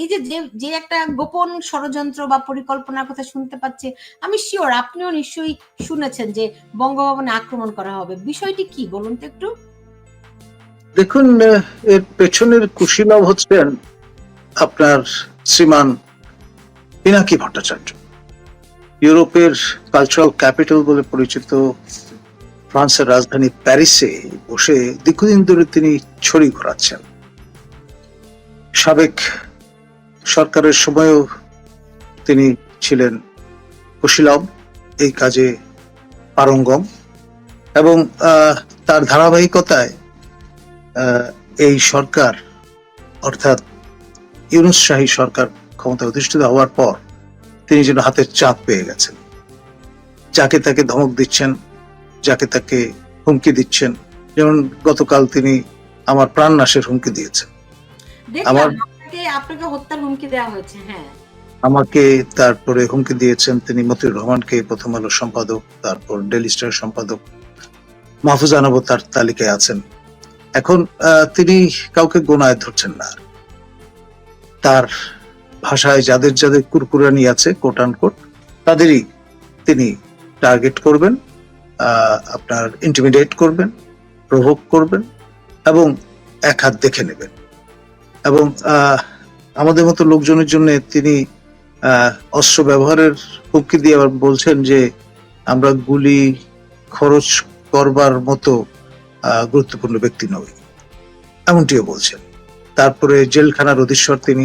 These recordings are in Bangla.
এই যে যে যে একটা গোপন ষড়যন্ত্র বা পরিকল্পনার কথা শুনতে পাচ্ছে, আমি শিওর আপনিও নিশ্চয়ই শুনেছেন যে বঙ্গভবনে আক্রমণ করা হবে। বিষয়টি কি, বলুন তো একটু। দেখুন এর পেছনের কুশীলব হচ্ছেন আপনার শ্রীমান পিনাকি ভট্টাচার্য। ইউরোপের কালচারাল ক্যাপিটাল বলে পরিচিত ফ্রান্সের রাজধানী প্যারিসে বসে দীর্ঘদিন ধরে তিনি ছড়ি ঘোরাচ্ছেন। সাবেক সরকারের সময়ও তিনি ছিলেন কুশীলব এই কাজে পারঙ্গম এবং তার ধারাবাহিকতায় এই সরকার অর্থাৎ ইউনুস শাহী সরকার ক্ষমতা অধিষ্ঠিত হওয়ার পর তিনি যেন হাতের চাপ পেয়ে গেছেন। যাকে তাকে ধমক দিচ্ছেন যাকে তাকে হুমকি দিচ্ছেন যেমন গতকাল তিনি আমার প্রাণ নাশের হুমকি দিয়েছেন। আমার- আপনাকে আপনাকে হত্যার হুমকি দেওয়া হয়েছে? হ্যাঁ। আমাকে তারপরে হুমকি দিয়েছেন তিনি মতিউর রহমানকে প্রথম আলো সম্পাদক তারপর ডেলি স্টার সম্পাদক মাহফুজ আনাবো তার তালিকায় আছেন। এখন তিনি কাউকে গোনায় ধরছেন না। তার ভাষায় যাদের যাদের কুরকুরানি আছে কোট কোট তাদেরই তিনি টার্গেট করবেন আপনার ইন্টিমিডেট করবেন প্রভোগ করবেন এবং এক হাত দেখে নেবেন। এবং আহ, আমাদের মতো লোকজনের জন্য তিনি অস্ত্র ব্যবহারের হুমকি দিয়ে আবার বলছেন যে আমরা গুলি খরচ করবার মতো গুরুত্বপূর্ণ ব্যক্তি নই। এমনটিও বলছেন। তারপরে জেলখানার অধীশ্বর তিনি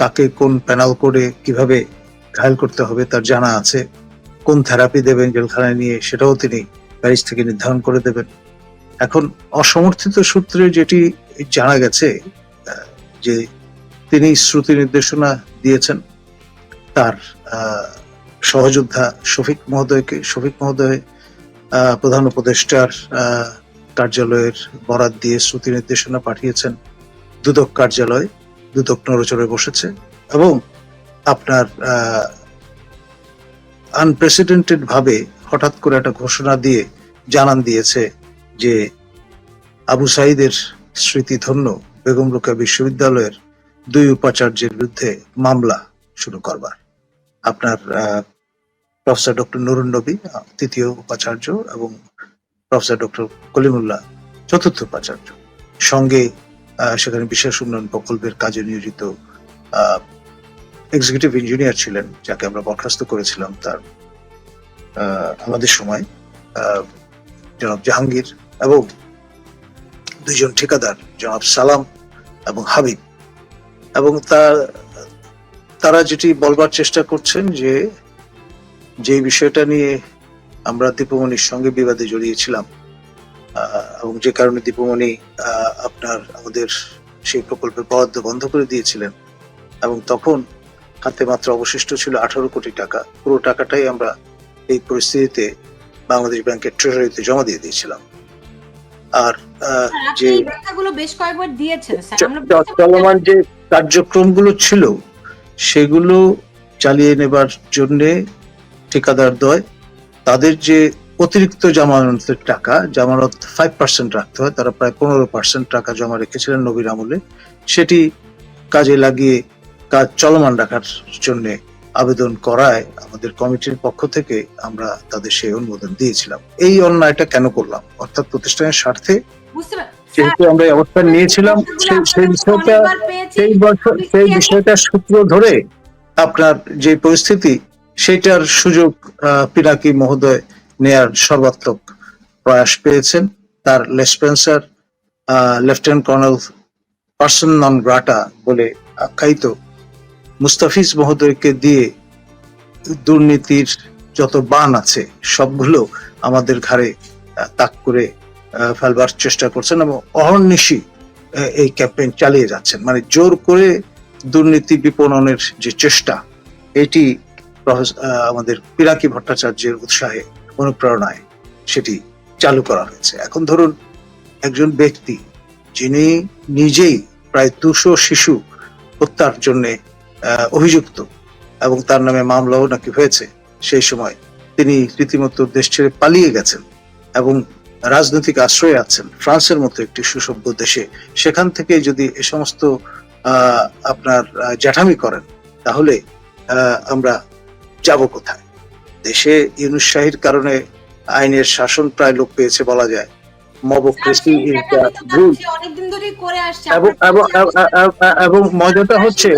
কাকে কোন প্যানাল করে কীভাবে ঘায়ল করতে হবে তার জানা আছে। কোন থেরাপি দেবেন জেলখানায় নিয়ে সেটাও তিনি প্যারিস থেকে নির্ধারণ করে দেবেন। এখন অসমর্থিত সূত্রে যেটি জানা গেছে যে তিনি শ্রুতি নির্দেশনা দিয়েছেন। তার সহযোদ্ধা শফিক মহোদয়কে, শফিক মহোদয় প্রধান উপদেষ্টার কার্যালয়ের বরাত দিয়ে শ্রুতি নির্দেশনা পাঠিয়েছেন। দুদক কার্যালয়, দুদক নড়চড়ে বসেছে এবং আপনার আনপ্রেসিডেন্টেড ভাবে হঠাৎ করে একটা ঘোষণা দিয়ে জানান দিয়েছে যে আবু সাইদের স্মৃতিধন্য বেগম রোকেয়া বিশ্ববিদ্যালয়ের দুই উপাচার্যের বিরুদ্ধে মামলা শুরু করবার। আপনার প্রফেসর ডক্টর নুরুন নবী, তৃতীয় উপাচার্য এবং প্রফেসর ডক্টর কলিমুল্লাহ চতুর্থ উপাচার্য। সঙ্গে সেখানে বিশেষ উন্নয়ন প্রকল্পের কাজে নিয়োজিত এক্সিকিউটিভ ইঞ্জিনিয়ার ছিলেন, যাকে আমরা বরখাস্ত করেছিলাম তার আমাদের সময় জনাব জাহাঙ্গীর এবং দুইজন ঠিকাদার, জনাব সালাম এবং হাবিব। এবং তার তারা যেটি বলবার চেষ্টা করছেন যে যে বিষয়টা নিয়ে আমরা দীপমণির সঙ্গে বিবাদে জড়িয়েছিলাম আহ, এবং যে কারণে দীপমণি আহ, আপনার আমাদের সেই প্রকল্পের বরাদ্দ বন্ধ করে দিয়েছিলেন এবং তখন হাতে মাত্র অবশিষ্ট ছিল আঠারো কোটি টাকা। পুরো টাকাটাই আমরা এই পরিস্থিতিতে বাংলাদেশ ব্যাংকের ট্রেজারিতে জমা দিয়ে দিয়েছিলাম। আর আহ, যে বেশ কয়েকবার দিয়েছেন স্যার। আমরা চলমান যে কার্যক্রমগুলো ছিল, সেগুলো চালিয়ে নেবার জন্যে ঠিকাদার দয় তাদের যে অতিরিক্ত জামানতের টাকা, জামানত ফাইভ পার্সেন্ট রাখতে হয়, তারা প্রায় পনেরো পার্সেন্ট টাকা জমা রেখেছিলেন নবীর আমলে, সেটি কাজে লাগিয়ে কাজ চলমান রাখার জন্য আবেদন করায় আমাদের কমিটির পক্ষ থেকে আমরা তাদের সেই অনুমোদন দিয়েছিলাম। এই অন্যায়টা কেন করলাম? অর্থাৎ প্রতিষ্ঠানের স্বার্থে বুঝতে যেহেতু আমরা অবস্থান নিয়েছিলাম সেই- বিষয়টা সেই বছর সেই বিষয়টার সূত্র ধরে আপনার যে পরিস্থিতি সেটার সুযোগ পিনাকি মহোদয় নেয়ার সর্বাত্মক প্রয়াস পেয়েছেন। তার লেসপেন্সার lieutenant colonel person non grata বলে আখ্যায়িত মুস্তাফিজ মহোদয়কে দিয়ে দুর্নীতির যত বান আছে সবগুলো আমাদের ঘাড়ে তাক করে ফেলবার চেষ্টা করছেন এবং অহর্নিশি এই ক্যাম্পেইন চালিয়ে যাচ্ছেন। মানে জোর করে দুর্নীতি বিপণনের যে চেষ্টা, এটি আমাদের পিনাকি ভট্টাচার্যের উৎসাহে, অনুপ্রেরণায় সেটি চালু করা হয়েছে। এখন ধরুন, একজন ব্যক্তি যিনি নিজেই প্রায় দুশো শিশু হত্যার জন্য অভিযুক্ত এবং তার নামে মামলাও নাকি হয়েছে, সেই সময় তিনি রীতিমতো দেশ ছেড়ে পালিয়ে গেছেন এবং রাজনৈতিক আশ্রয়ে আছেন ফ্রান্সের মতো একটি সুসভ্য দেশে সেখান থেকে যদি এ সমস্ত আপনার জ্যাঠামি করেন তাহলে আমরা যাব কোথায়? দেশে ইউনুস শাহির কারণে আইনের শাসন প্রায় লোপ পেয়েছে বলা যায়। এবং মজাটা হচ্ছে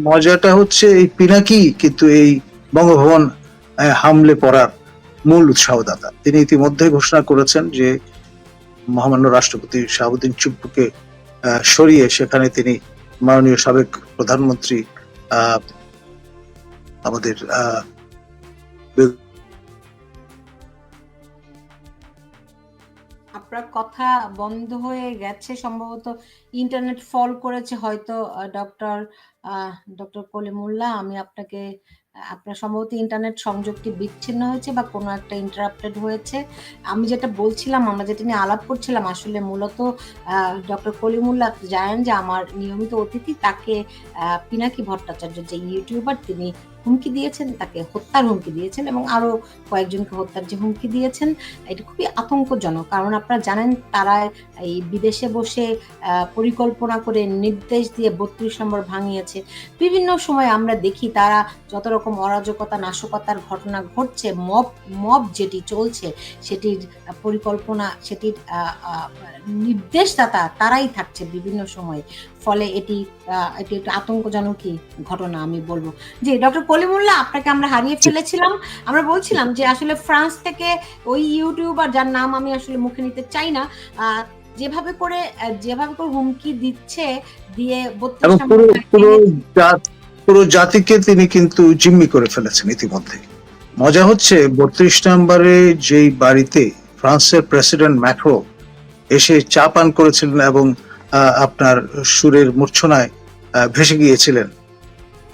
মজাটা হচ্ছে এই পিনাকি কিন্তু এই বঙ্গভবন হামলে পড়ার মূল উৎসাহদাতা। তিনি ইতিমধ্যে ঘোষণা করেছেন যে, মহামান্য রাষ্ট্রপতি শাহাবুদ্দিন চুপ্পুকে সরিয়ে সেখানে তিনি মাননীয় সাবেক প্রধানমন্ত্রী আমাদের আপনার কথা বন্ধ হয়ে গেছে, সম্ভবত ইন্টারনেট ফল করেছে হয়তো ডক্টর ডক্টর কলিমুল্লাহ। আমি আপনাকে আপনার সম্ভবত ইন্টারনেট সংযোগটি বিচ্ছিন্ন হয়েছে বা কোনো একটা ইন্টারাপ্টেড হয়েছে। আমি যেটা বলছিলাম, আমরা যেটা নিয়ে আলাপ করছিলাম, আসলে মূলত ডক্টর কলিমুল্লাহ জানেন যে আমার নিয়মিত অতিথি তাকে পিনাকি ভট্টাচার্য যে ইউটিউবার তিনি হুমকি দিয়েছেন, তাকে হত্যার হুমকি দিয়েছেন এবং আরও কয়েকজনকে হত্যার যে হুমকি দিয়েছেন, এটা খুবই আতঙ্কজনক। কারণ আপনারা জানেন, তারা এই বিদেশে বসে পরিকল্পনা করে নির্দেশ দিয়ে বত্রিশ নম্বর ভাঙিয়েছে। বিভিন্ন সময় আমরা দেখি তারা যত রকম অরাজকতা, নাশকতার ঘটনা ঘটছে, মব মব যেটি চলছে, সেটির পরিকল্পনা, সেটির নির্দেশদাতা তারাই থাকছে বিভিন্ন সময়ে। ফলে এটি এটি একটু আতঙ্কজনকই ঘটনা আমি বলব। জি ডক্টর কলিমুল্লাহ আপনাকে আমরা হারিয়ে ফেলেছিলাম। আমরা বলছিলাম যে আসলে ফ্রান্স থেকে ওই ইউটিউবার যার নাম আমি আসলে মুখে নিতে চাই না যেভাবে করে যেভাবে করে হুমকি দিচ্ছে দিয়ে পুরো পুরো পুরো জাতিকে তিনি কিন্তু জিম্মি করে ফেলেছেন ইতিমধ্যে। মজা হচ্ছে বত্রিশ নম্বরে যেই বাড়িতে ফ্রান্সের প্রেসিডেন্ট ম্যাক্রো এসে চা পান করেছিলেন এবং আপনার সুরের মূর্ছনায় ভেসে গিয়েছিলেন।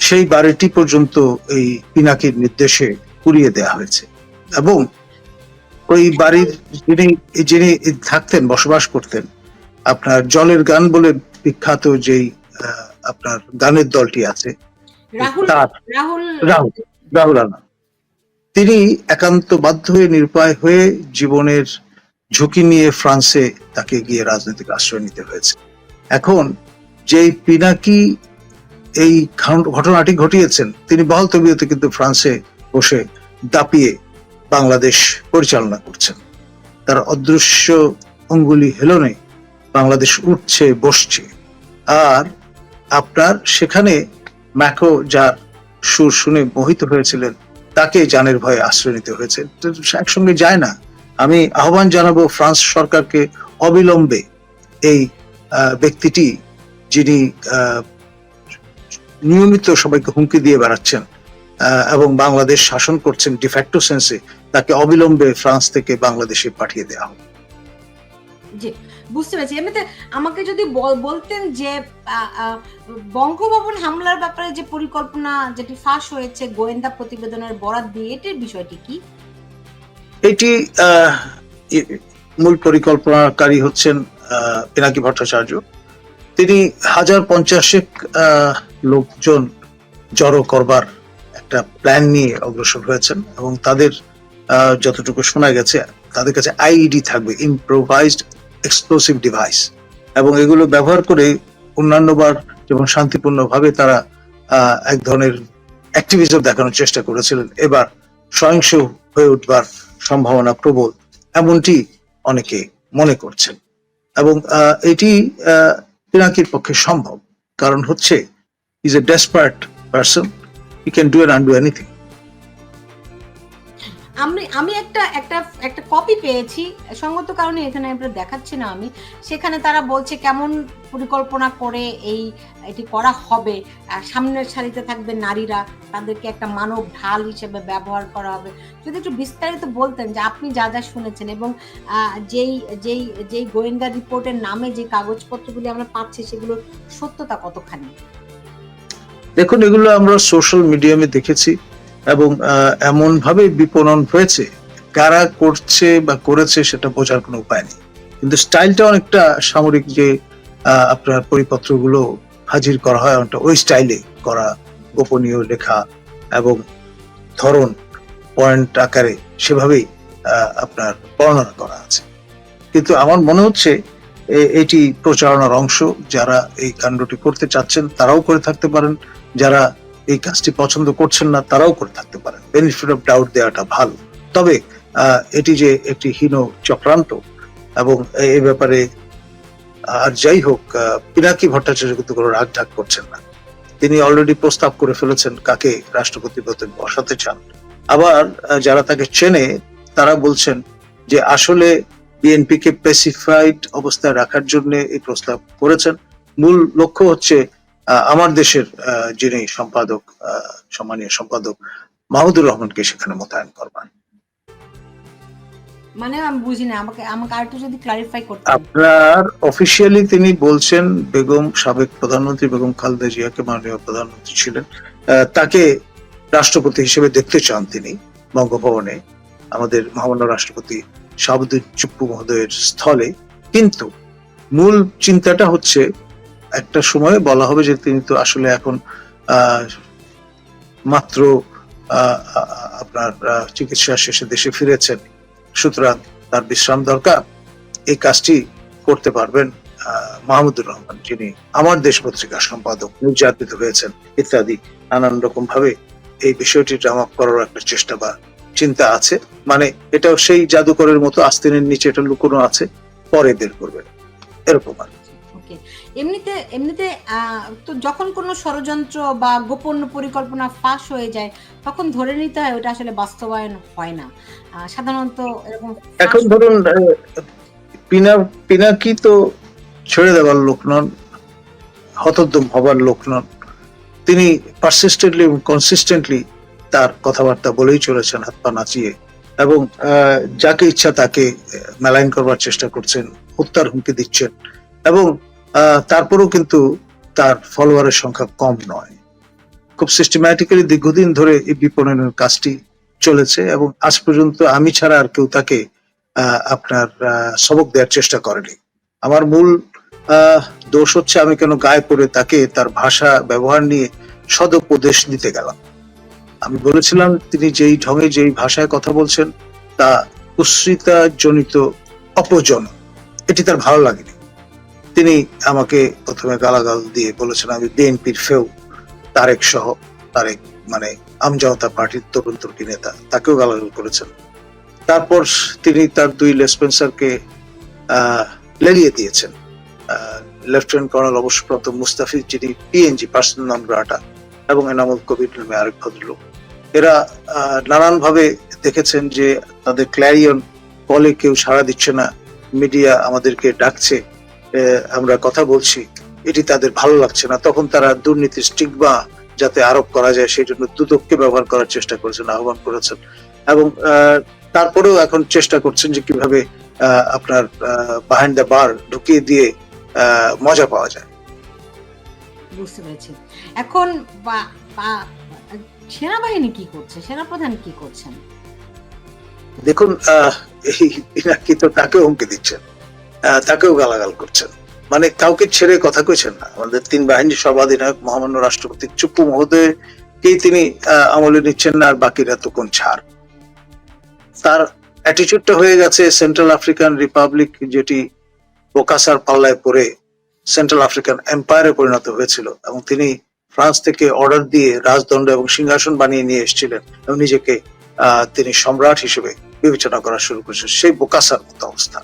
সেই বাড়িটি পর্যন্ত এই পিনাকির নির্দেশে পুড়িয়ে দেওয়া হয়েছে। এবং ওই বাড়ির যিনি যিনি থাকতেন বসবাস করতেন আপনার জলের গান বলে বিখ্যাত যেই আপনার গানের দলটি আছে রাহুল তার রাহুল রাহুল। রাহুল রানা তিনি একান্ত বাধ্য হয়ে নিরুপায় হয়ে জীবনের ঝুঁকি নিয়ে ফ্রান্সে তাকে গিয়ে রাজনৈতিক আশ্রয় নিতে হয়েছে। এখন যেই পিনাকি এই ঘটনাটি ঘটিয়েছেন, তিনি বহাল তবিয়তে কিন্তু ফ্রান্সে বসে দাপিয়ে বাংলাদেশ পরিচালনা করছেন। তার অদৃশ্য অঙ্গুলি হেলনে বাংলাদেশ উঠছে, বসছে। আর আপনার সেখানে ম্যাকো যার সুর শুনে মোহিত হয়েছিলেন, তাকে জানের ভয়ে আশ্রয় নিতে হয়েছে। একসঙ্গে যায় না। আমি আহ্বান জানাব ফ্রান্স সরকারকে অবিলম্বে এই ব্যক্তিটি যিনি নিয়মিত সবাইকে হুমকি দিয়ে বেড়াচ্ছেন এবং বাংলাদেশ শাসন করছেন ডিফ্যাক্টো সেন্সে তাকে অবিলম্বে ফ্রান্স থেকে বাংলাদেশে পাঠিয়ে দেওয়া জি বুঝতে পেরেছি। এমনিতে আমাকে যদি বলতেন যে বঙ্গভবন হামলার ব্যাপারে যে পরিকল্পনা যেটি ফাঁস হয়েছে গোয়েন্দা প্রতিবেদনের বরাত দিয়ে এটির বিষয়টি কি? এটি মূল পরিকল্পনাকারী হচ্ছেন পিনাকি ভট্টাচার্য। তিনি হাজার পঞ্চাশেক লোকজন জড়ো করবার একটা প্ল্যান নিয়ে অগ্রসর হয়েছেন এবং তাদের যতটুকু শোনা গেছে, তাদের কাছে আইইডি থাকবে ইম্প্রোভাইজড এক্সপ্লোসিভ ডিভাইস এবং এগুলো ব্যবহার করে অন্যান্যবার যেমন শান্তিপূর্ণভাবে তারা এক ধরনের অ্যাক্টিভিজম দেখানোর চেষ্টা করেছিলেন, এবার সহিংস হয়ে উঠবার সম্ভাবনা প্রবল, এমনটি অনেকে মনে করছেন। এবং এটি পিনাকির পক্ষে সম্ভব। কারণ হচ্ছে is a desperate person you can do and undo anything আমি আমি একটা একটা একটা কপি পেয়েছি। সঙ্গত কারণে এখানে আমরা দেখাচ্ছি না আমি। সেখানে তারা বলছে কেমন পরিকল্পনা করে এই, এটি করা হবে। সামনের সারিতে থাকবে নারীরা, তাদেরকে একটা মানব ঢাল হিসেবে ব্যবহার করা হবে। যদি একটু বিস্তারিত বলতেন যে আপনি যা যা শুনেছেন এবং যেই যেই যেই গোয়েন্দা রিপোর্টের নামে যে কাগজপত্রগুলি আমরা পাচ্ছি, সেগুলোর সত্যতা কতখানি? দেখুন, এগুলো আমরা সোশ্যাল মিডিয়ামে দেখেছি। এবং এমন ভাবে বিপণন হয়েছে, কারা করছে বা করেছে সেটা বোঝার কোনো উপায় নেই। কিন্তু স্টাইলটা অনেকটা সামরিক যে আপনার পরিপত্রগুলো হাজির করা হয়, অনেকটা ওই স্টাইলে করা গোপনীয় লেখা এবং ধরন, পয়েন্ট আকারে সেভাবেই আপনার বর্ণনা করা আছে। কিন্তু আমার মনে হচ্ছে এটি প্রচারণার অংশ। যারা এই কাণ্ডটি করতে চাচ্ছেন, তারাও করে থাকতে পারেন। যারা এই কাজটি পছন্দ করছেন না, তারাও করে থাকতে পারেন। বেনিফিট অফ ডাউট দেওয়াটা ভালো। তবে এটি যে একটি হীন চক্রান্ত এবং এ- এ ব্যাপারে, আর যাই হোক পিনাকি ভট্টাচার্য কিন্তু কোনো রাগ ঢাক করছেন না। তিনি অলরেডি প্রস্তাব করে ফেলেছেন কাকে রাষ্ট্রপতি পদে বসাতে চান। আবার যারা তাকে চেনে, তারা বলছেন যে আসলে বিএনপি কে স্পেসিফাইড অবস্থায় রাখার জন্য এই প্রস্তাব করেছেন। মূল লক্ষ্য হচ্ছে আমার দেশের যিনি সম্পাদক সম্মানীয় সম্পাদক মাহমুদুর রহমানকে সেখানে মোতায়েন করবেন। মানে আমি বুঝি না আমাকে আমাকে আরেকটু যদি ক্লারিফাই করতে। আপনার অফিসিয়ালি তিনি বলছেন বেগম সাবেক প্রধানমন্ত্রী বেগম খালেদা জিয়াকে মাননীয় প্রধানমন্ত্রী ছিলেন। তাকে রাষ্ট্রপতি হিসেবে দেখতে চান তিনি বঙ্গভবনে আমাদের মহামান্য রাষ্ট্রপতি শাহাবুদ্দিন চুপ্পু মহোদয়ের স্থলে। কিন্তু মূল চিন্তাটা হচ্ছে একটা সময়ে বলা হবে যে তিনি তো আসলে এখন মাত্র আপনার চিকিৎসা শেষে দেশে ফিরেছেন। সুতরাং তার বিশ্রাম দরকার। এই কাজটি করতে পারবেন মাহমুদুর রহমান, যিনি আমার দেশ পত্রিকার সম্পাদক, নির্যাতিত হয়েছেন, ইত্যাদি নানান রকম ভাবে এই বিষয়টি ড্রাম করার একটা চেষ্টা বা চিন্তা আছে। মানে এটাও সেই জাদুকরের মতো আস্তিনের নিচে এটা লুকোনো আছে, পরে বের করবেন। এরকম আর কি। ওকে এমনিতে এমনিতে তো যখন কোনো ষড়যন্ত্র বা গোপন পরিকল্পনা ফাঁস হয়ে যায়, তখন ধরে নিতে হয় ওটা আসলে বাস্তবায়ন হয় না। সাধারণত এরকম এখন ধরুন পিনা, পিনাকি তো ছেড়ে দেওয়ার লোক নন হতোদ্যম হবার লোক নন। তিনি পারসিস্টেন্টলি এবং কনসিস্টেন্টলি তার কথাবার্তা বলেই চলেছেন, হাত পা নাচিয়ে। এবং যাকে ইচ্ছা তাকে মেলাইন করবার চেষ্টা করছেন হত্যার হুমকি দিচ্ছেন। এবং তারপরেও কিন্তু তার ফলোয়ারের সংখ্যা কম নয়। খুব সিস্টেম্যাটিক্যালি দীর্ঘদিন ধরে এই বিপণনের কাজটি চলেছে এবং আজ পর্যন্ত আমি ছাড়া আর কেউ তাকে আপনার সবক দেওয়ার চেষ্টা করেনি। আমার মূল দোষ হচ্ছে আমি কেন গায়ে পড়ে তাকে তার ভাষা, ব্যবহার নিয়ে সদুপদেশ দিতে গেলাম। আমি বলেছিলাম, তিনি যেই ঢঙে যেই ভাষায় কথা বলছেন, তা কুশ্রিতা জনিত অপজন। এটি তার ভালো লাগেনি। তিনি আমাকে প্রথমে গালাগাল দিয়ে বলেছেন, আমি বিএনপির ফেউ, তারেক সহ, তারেক মানে আমজাওতা পার্টির তরুণ তুর্কি নেতা। তাকেও গালাগাল করেছেন। তারপর তিনি তার দুই লেসপেন্সারকে লেলিয়ে দিয়েছেন। লেফটেন্যান্ট কর্নেল অবসরপ্রাপ্ত মুস্তাফিজ যিনি পিএনজি, পার্সোনাল নন গ্রাটা এবং এনামুল কবির নামে আরেক ভদ্রলোক। এরা নানান ভাবে দেখেছেন যে তাদের ক্ল্যারিয়ন কলে কেউ সাড়া দিচ্ছে না, মিডিয়া আমাদেরকে ডাকছে। আমরা কথা বলছি এটি তাদের ভালো লাগছে না। তখন তারা দুর্নীতির স্টিগমা যাতে আরোপ করা যায় সেই জন্য দুদককে ব্যবহার করার চেষ্টা করেছেন আহ্বান করেছেন। এবং তারপরেও এখন চেষ্টা করছেন যে কীভাবে আপনার বাহাইন্ড দ্য বার ঢুকিয়ে দিয়ে আহ, মজা পাওয়া যায়। বুঝতে পেরেছি। এখন সেনাবাহিনী কি করছে? সেনাপ্রধান কি করছেন? দেখুন এই পিনাকি তো তাকেও হুমকি দিচ্ছেন তাকেও গালাগাল করছেন। মানে কাউকে ছেড়ে কথা কইছেন না। আমাদের তিন বাহিনীর সর্বাধিনায়ক মহামান্য রাষ্ট্রপতি চুপ্পু মহোদয়কেই তিনি আমলে নিচ্ছেন না, আর বাকিরা তো কোন ছাড়। তার অ্যাটিচিউডটা হয়ে গেছে সেন্ট্রাল আফ্রিকান রিপাবলিক যেটি বোকাসার পাল্লায় পড়ে সেন্ট্রাল আফ্রিকান এম্পায়ারে পরিণত হয়েছিল এবং তিনি ফ্রান্স থেকে অর্ডার দিয়ে রাজদণ্ড এবং সিংহাসন বানিয়ে নিয়ে এসেছিলেন এবং নিজেকে তিনি সম্রাট হিসেবে বিবেচনা করা শুরু করেছেন। সেই বোকাসার মতো অবস্থা।